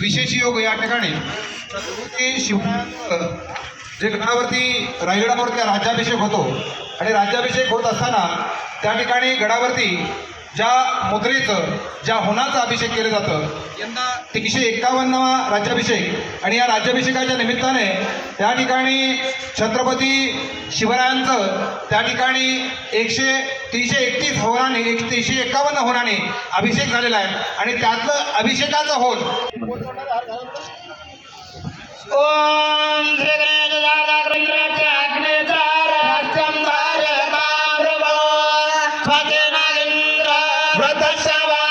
विशेष योग या ठिकाणी ते शिवनाथ जे गडावरती रायगडावरती राज्याभिषेक होतो आणि राज्याभिषेक होत असताना त्या ठिकाणी गडावरती ज्या मुद्रेचं ज्या होनाचा अभिषेक केलं जातं यंदा तीनशे एक्कावन्नावा राज्याभिषेक. आणि या राज्याभिषेकाच्या निमित्ताने त्या ठिकाणी छत्रपती शिवरायांचं त्या ठिकाणी एकशे तीनशे एकतीस होराने एक तीनशे एक्कावन्न होराने अभिषेक झालेला आहे. आणि त्यातलं अभिषेकाचं ओम व्रतशवा